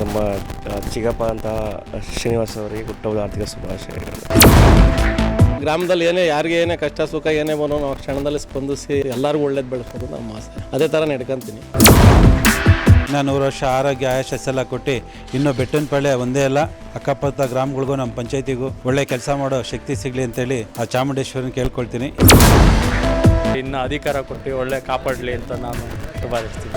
ನಮ್ಮ ಚಿಗಪ್ಪ ಅಂತ ಶ್ರೀನಿವಾಸ ಅವರಿಗೆ ಹುಟ್ಟುಹಬ್ಬದ ಆರ್ಥಿಕ ಶುಭಾಶಯಗಳು ಗ್ರಾಮದಲ್ಲಿ ಏನೇ ಯಾರಿಗೆ ಏನೇ ಕಷ್ಟ ಸುಖ ಏನೇ ಬರೋ ನಾವು ಕ್ಷಣದಲ್ಲಿ ಸ್ಪಂದಿಸಿ ಎಲ್ಲರಿಗೂ ಒಳ್ಳೇದು ಬೆಳೆಸೋದು ನಮ್ಮ ಆಸೆ. ಅದೇ ಥರ ನಡ್ಕೊಂತೀನಿ. ನಾನು ನೂರು ವರ್ಷ ಆರೋಗ್ಯ ಆಯುಷ ಎಲ್ಲ ಕೊಟ್ಟು ಇನ್ನೂ ಬೆಟ್ಟನ ಪಳ್ಳೆ ಒಂದೇ ಅಲ್ಲ ಅಕ್ಕಪಕ್ಕ ಗ್ರಾಮಗಳಿಗೂ ನಮ್ಮ ಪಂಚಾಯತಿಗೂ ಒಳ್ಳೆ ಕೆಲಸ ಮಾಡೋ ಶಕ್ತಿ ಸಿಗಲಿ ಅಂತೇಳಿ ಆ ಚಾಮುಂಡೇಶ್ವರನ ಕೇಳ್ಕೊಳ್ತೀನಿ. ಇನ್ನು ಅಧಿಕಾರ ಕೊಟ್ಟು ಒಳ್ಳೆ ಕಾಪಾಡಲಿ ಅಂತ ನಾನು ಶುಭಾರಿಸ್ತೀನಿ.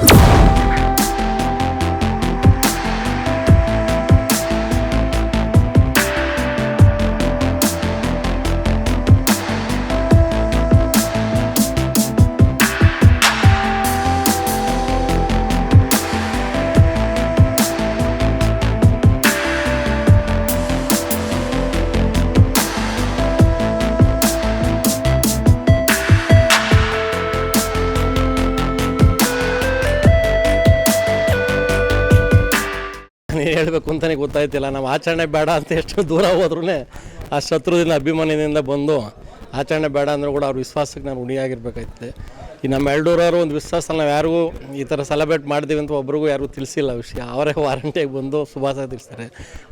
ಹೇಳಬೇಕು ಅಂತಲೇ ಗೊತ್ತಾಯ್ತಿಲ್ಲ. ನಾವು ಆಚರಣೆ ಬೇಡ ಅಂತ ಎಷ್ಟು ದೂರ ಹೋದ್ರೂ ಆ ಶತ್ರುದಿಂದ ಅಭಿಮಾನಿಯಿಂದ ಬಂದು ಆಚರಣೆ ಬೇಡ ಅಂದರೂ ಕೂಡ ಅವ್ರ ವಿಶ್ವಾಸಕ್ಕೆ ನಾನು ಉಣಿಯಾಗಿರ್ಬೇಕಾಯ್ತದೆ ಈ ನಮ್ಮ ಎಲ್ಡೂರವರು ಒಂದು ವಿಶ್ವಾಸ ನಾವು ಯಾರಿಗೂ ಈ ಥರ ಸೆಲೆಬ್ರೇಟ್ ಮಾಡ್ತೀವಿ ಅಂತ ಒಬ್ರಿಗೂ ಯಾರಿಗೂ ತಿಳಿಸಿಲ್ಲ ವಿಷಯ. ಅವರೇ ವಾರಂಟಿಯಾಗಿ ಬಂದು ಶುಭಾಶಯ ತಿಳಿಸ್ತಾರೆ.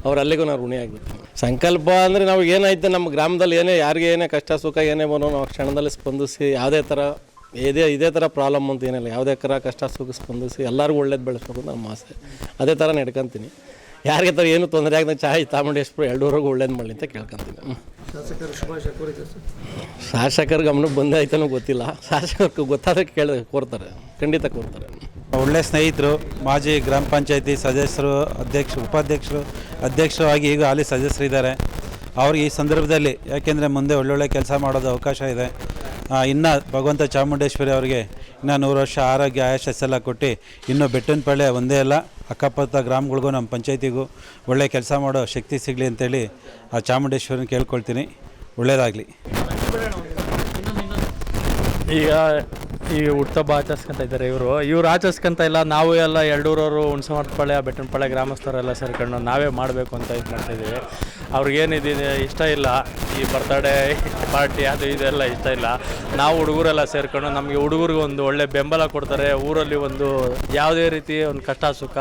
ಅವ್ರು ಅಲ್ಲಿಗೂ ನಾವು ಋಣಿಯಾಗಿರ್ತೀವಿ. ಸಂಕಲ್ಪ ಅಂದರೆ ನಾವು ಏನಾಯ್ತು ನಮ್ಮ ಗ್ರಾಮದಲ್ಲಿ ಏನೇ ಯಾರಿಗೆ ಏನೇ ಕಷ್ಟ ಸುಖ ಏನೇ ಬರೋ ನಾವು ಕ್ಷಣದಲ್ಲಿ ಸ್ಪಂದಿಸಿ ಯಾವುದೇ ಥರ ಇದೇ ಇದೇ ಥರ ಪ್ರಾಬ್ಲಮ್ ಅಂತ ಏನಿಲ್ಲ. ಯಾವುದೇ ಥರ ಕಷ್ಟ ಸುಖ ಸ್ಪಂದಿಸಿ ಎಲ್ಲರಿಗೂ ಒಳ್ಳೇದು ಬೆಳೆಸ್ಬೇಕು ಅಂತ ನಮ್ಮ ಆಸೆ. ಅದೇ ಥರ ನಡ್ಕೊಂತೀನಿ. ಯಾರಿಗೆ ಥರ ಏನು ತೊಂದರೆ ಆಗದೆ ಚಾಯ್ ತಾಮುಂಡೇಶ್ವರ ಎರಡೂವರೆಗೂ ಒಳ್ಳೇದು ಮಾಡಲಿ ಅಂತ ಕೇಳ್ಕೊಂತೀನಿ. ಶಾಸಕರು ಗಮನ ಗಮನಕ್ಕೆ ಬಂದೇ ಆಯ್ತಾನೋ ಗೊತ್ತಿಲ್ಲ. ಶಾಸಕರಿಗೆ ಗೊತ್ತಾದಕ್ಕೆ ಕೇಳ ಕೋರ್ತಾರೆ. ಖಂಡಿತ ಕೋರ್ತಾರೆ. ಒಳ್ಳೆ ಸ್ನೇಹಿತರು ಮಾಜಿ ಗ್ರಾಮ ಪಂಚಾಯತಿ ಸದಸ್ಯರು ಅಧ್ಯಕ್ಷ ಉಪಾಧ್ಯಕ್ಷರು ಅಧ್ಯಕ್ಷರು ಆಗಿ ಈಗ ಅಲ್ಲಿ ಸದಸ್ಯರಿದ್ದಾರೆ. ಅವ್ರಿಗೆ ಈ ಸಂದರ್ಭದಲ್ಲಿ ಯಾಕೆಂದರೆ ಮುಂದೆ ಒಳ್ಳೊಳ್ಳೆ ಕೆಲಸ ಮಾಡೋದು ಅವಕಾಶ ಇದೆ. ಇನ್ನು ಭಗವಂತ ಚಾಮುಂಡೇಶ್ವರಿ ಅವರಿಗೆ ಇನ್ನು ನೂರು ವರ್ಷ ಆರೋಗ್ಯ ಆಯಶಸ್ಸೆಲ್ಲ ಕೊಟ್ಟು ಇನ್ನೂ ಬೆಟ್ಟಿನ ಪಳ್ಳೆ ಒಂದೇ ಅಲ್ಲ ಅಕ್ಕಪಕ್ಕ ಗ್ರಾಮಗಳಿಗೂ, ನಮ್ಮ ಪಂಚಾಯತಿಗೂ ಒಳ್ಳೆ ಕೆಲಸ ಮಾಡೋ ಶಕ್ತಿ ಸಿಗಲಿ ಅಂತೇಳಿ ಆ ಚಾಮುಂಡೇಶ್ವರಿನ ಕೇಳ್ಕೊಳ್ತೀನಿ. ಒಳ್ಳೆಯದಾಗಲಿ ಈಗ ಈಗ ಹುಟ್ಟುಹಬ್ಬ ಆಚರಿಸ್ಕೊಂತ ಇದ್ದಾರೆ ಇವರು. ಇವ್ರು ಆಚರಿಸ್ಕೊಂತ ಇಲ್ಲ, ನಾವು ಎಲ್ಲ ಎರಡೂರವರು ಹುಣಸಮರ್ಪಳ್ಳಿ ಬೆಟ್ಟನಪಾಳೆ ಗ್ರಾಮಸ್ಥರೆಲ್ಲ ಸೇರ್ಕೊಂಡು ನಾವೇ ಮಾಡಬೇಕು ಅಂತ ಇದು ಮಾಡ್ತಾಯಿದ್ದೀವಿ ಅವ್ರಿಗೇನಿದೆ ಇಷ್ಟ ಇಲ್ಲ, ಈ ಬರ್ತಡೇ ಪಾರ್ಟಿ ಅದು ಇದೆಲ್ಲ ಇಷ್ಟ ಇಲ್ಲ. ನಾವು ಹುಡುಗರೆಲ್ಲ ಸೇರ್ಕೊಂಡು ನಮಗೆ ಹುಡುಗರಿಗೆ ಒಂದು ಒಳ್ಳೆ ಬೆಂಬಲ ಕೊಡ್ತಾರೆ. ಊರಲ್ಲಿ ಒಂದು ಯಾವುದೇ ರೀತಿ ಒಂದು ಕಷ್ಟ, ಸುಖ,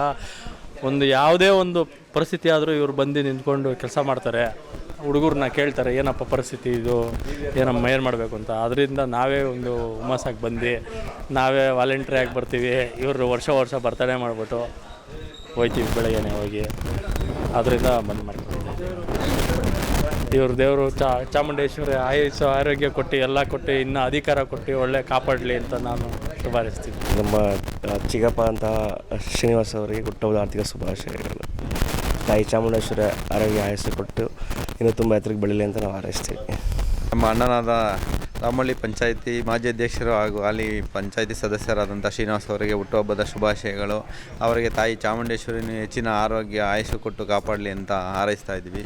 ಒಂದು ಯಾವುದೇ ಒಂದು ಪರಿಸ್ಥಿತಿ ಆದರೂ ಇವರು ಬಂದು ನಿಂತ್ಕೊಂಡು ಕೆಲಸ ಮಾಡ್ತಾರೆ. ಹುಡುಗರನ್ನ ಕೇಳ್ತಾರೆ, ಏನಪ್ಪ ಪರಿಸ್ಥಿತಿ ಇದು? ಏನಮ್ಮ ಏನು ಮಾಡಬೇಕು ಅಂತ? ಅದರಿಂದ ನಾವೇ ಒಂದು ಹುಮ್ಮಸ್ಸಾಗಿ ಬಂದು ನಾವೇ ವಾಲಂಟ್ರಿ ಆಗಿ ಬರ್ತೀವಿ. ಇವರು ವರ್ಷ ವರ್ಷ ಬರ್ತಾನೆ ಮಾಡಿಬಿಟ್ಟು ಹೋಯ್ತೀವಿ ಬೆಳಗ್ಗೆನೆ ಹೋಗಿ. ಅದರಿಂದ ಬಂದು ಮಾಡ್ತೀವಿ ಇವ್ರ ದೇವರು ಚಾ, ಚಾಮುಂಡೇಶ್ವರಿ ಆಯುಷು ಆರೋಗ್ಯ ಕೊಟ್ಟು, ಎಲ್ಲ ಕೊಟ್ಟು, ಇನ್ನೂ ಅಧಿಕಾರ ಕೊಟ್ಟು, ಒಳ್ಳೆ ಕಾಪಾಡಲಿ ಅಂತ ನಾನು ಶುಭಾರಿಸ್ತೀನಿ. ನಮ್ಮ ಚಿಗಪ್ಪ ಅಂತ ಶ್ರೀನಿವಾಸ ಅವರಿಗೆ ಹುಟ್ಟುವ ಆರ್ಥಿಕ ಶುಭಾಶಯಗಳು. ತಾಯಿ ಚಾಮುಂಡೇಶ್ವರಿ ಆರೋಗ್ಯ ಆಯಸ್ಸು ಕೊಟ್ಟು ಇನ್ನೂ ತುಂಬ ಎತ್ತರಕ್ಕೆ ಬೆಳೀಲಿ ಅಂತ ನಾವು ಹಾರೈಸ್ತೀವಿ. ನಮ್ಮ ಅಣ್ಣನಾದ ರಾಮಳ್ಳಿ ಪಂಚಾಯಿತಿ ಮಾಜಿ ಅಧ್ಯಕ್ಷರು ಹಾಗೂ ಅಲ್ಲಿ ಪಂಚಾಯಿತಿ ಸದಸ್ಯರಾದಂಥ ಶ್ರೀನಿವಾಸ್ ಅವರಿಗೆ ಹುಟ್ಟುಹಬ್ಬದ ಶುಭಾಶಯಗಳು. ಅವರಿಗೆ ತಾಯಿ ಚಾಮುಂಡೇಶ್ವರಿನ ಹೆಚ್ಚಿನ ಆರೋಗ್ಯ ಆಯಸ್ಸು ಕೊಟ್ಟು ಕಾಪಾಡಲಿ ಅಂತ ಹಾರೈಸ್ತಾ ಇದ್ವಿ